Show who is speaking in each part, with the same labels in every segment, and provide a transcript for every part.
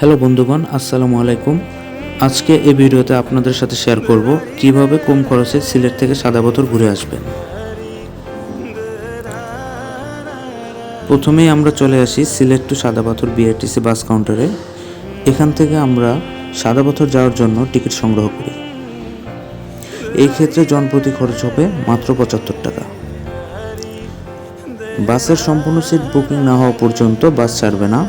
Speaker 1: Hello বন্ধুগণ, আসসালামু আলাইকুম। আজকে এই ভিডিওতে আপনাদের সাথে শেয়ার করব কীভাবে কম খরচে সিলেট থেকে সাদা পাথর ঘুরে আসবেন। প্রথমেই আমরা চলে আসি সিলেট টু সাদা পাথর বিআরটিসি বাস কাউন্টারে এখান থেকে আমরা সাদা পাথর যাওয়ার জন্য টিকিট সংগ্রহ করি। এই ক্ষেত্রে জনপ্রতি খরচ হবে মাত্র পঁচাত্তর টাকা। বাসের সম্পূর্ণ সিট বুকিং না হওয়া পর্যন্ত বাস ছাড়বে না।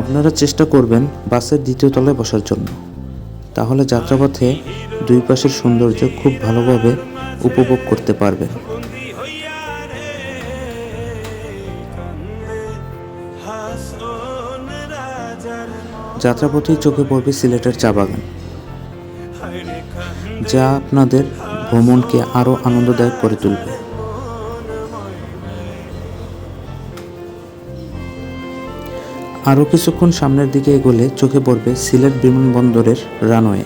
Speaker 1: আপনারা চেষ্টা করবেন বাসের দ্বিতীয় তলায় বসার জন্য। তাহলে যাত্রাপথে দুই পাশের সৌন্দর্য খুব ভালোভাবে উপভোগ করতে পারবেন। যাত্রাপথেই চোখে পড়বে সিলেটের চা বাগান, যা আপনাদের ভ্রমণকে আরও আনন্দদায়ক করে তুলবে। আরও কিছুক্ষণ সামনের দিকে এগোলে চোখে পড়বে সিলেট বিমানবন্দরের রানওয়ে।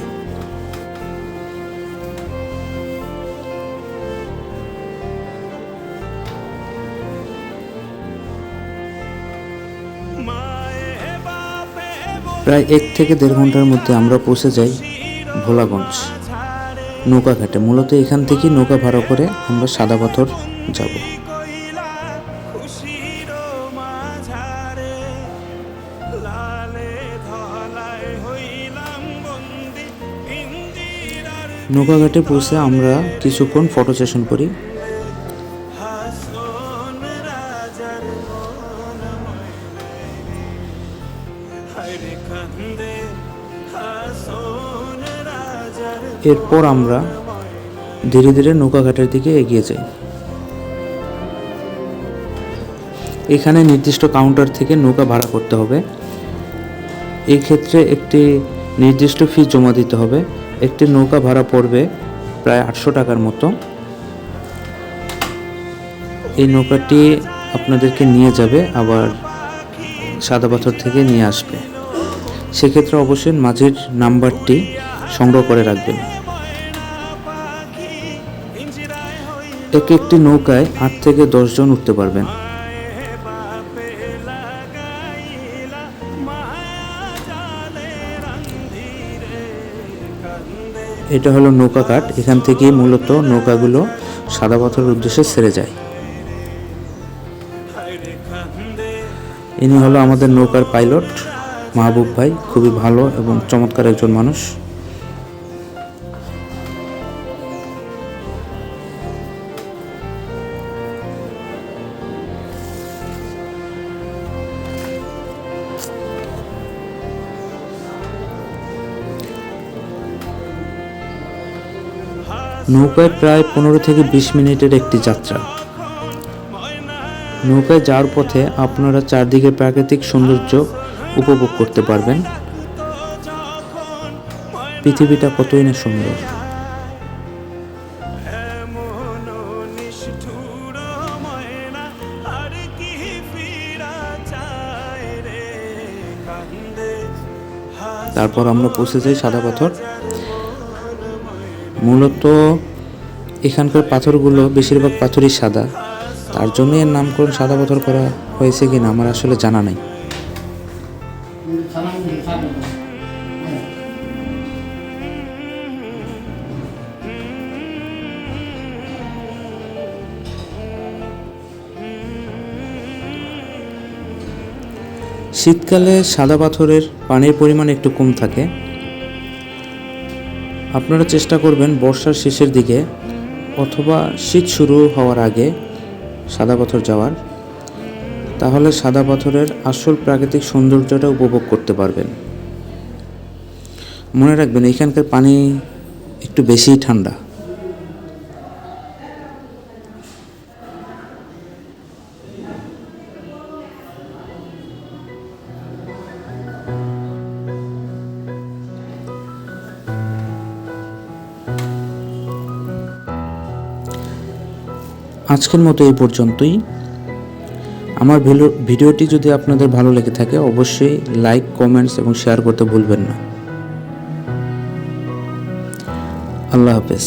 Speaker 1: প্রায় এক থেকে দেড় ঘণ্টার মধ্যে আমরা পৌঁছে যাই ভোলাগঞ্জ নৌকাঘাটে মূলত এখান থেকে নৌকা ভাড়া করে আমরা সাদা পাথর যাব। নৌকা ঘাটে পৌঁছে আমরা কিছুক্ষণ ফটো সেশন করি। এরপর আমরা ধীরে ধীরে নৌকা ঘাটের দিকে এগিয়ে যাই। এখানে নির্দিষ্ট কাউন্টার থেকে নৌকা ভাড়া করতে হবে। এই ক্ষেত্রে একটি নির্দিষ্ট ফি জমা দিতে হবে। একটি নৌকা ভাড়া পড়বে প্রায় আটশো টাকার মতো। এই নৌকাটি আপনাদেরকে নিয়ে যাবে, আবার সাদা পাথর থেকে নিয়ে আসবে। সেক্ষেত্রে অবশ্যই মাঝের নাম্বারটি সংগ্রহ করে রাখবেন। এক একটি নৌকায় আট থেকে দশজন উঠতে পারবেন। এটা হলো নৌকা কাঠ। এখান থেকে মূলত নৌকাগুলো সাদা পাথরের উদ্দেশ্যে ছেড়ে যায়। ইনি হলো আমাদের নৌকার পাইলট, মাহবুব ভাই। খুবই ভালো এবং চমৎকার একজন মানুষ। নৌকায় প্রায় পনেরো থেকে বিশ মিনিটের একটি যাত্রা। নৌকায় যাওয়ার পথে আপনারা চারদিকে প্রাকৃতিক সৌন্দর্য উপভোগ করতে পারবেন। পৃথিবীটা কতই না সুন্দর। তারপর আমরা পৌঁছে যাই সাদা পাথর। মূলত এখানকার পাথরগুলো বেশিরভাগ পাথরই সাদা। তার জন্য এর নামকরণ সাদা পাথর করা হয়েছে কিনা আমার আসলে জানা নাই। শীতকালে সাদা পাথরের পানির পরিমাণ একটু কম থাকে। আপনারা চেষ্টা করবেন বর্ষার শেষের দিকে অথবা শীত শুরু হওয়ার আগে সাদা পাথর যাওয়ার। তাহলে সাদা পাথরের আসল প্রাকৃতিক সৌন্দর্যটা উপভোগ করতে পারবেন। মনে রাখবেন এখানকার পানি একটু বেশিই ঠান্ডা। আজকের মতো এই পর্যন্তই। আমার ভিডিওটি যদি আপনাদের ভালো লেগে থাকে, অবশ্যই লাইক, কমেন্টস এবং শেয়ার করতে ভুলবেন না। আল্লাহ হাফেজ।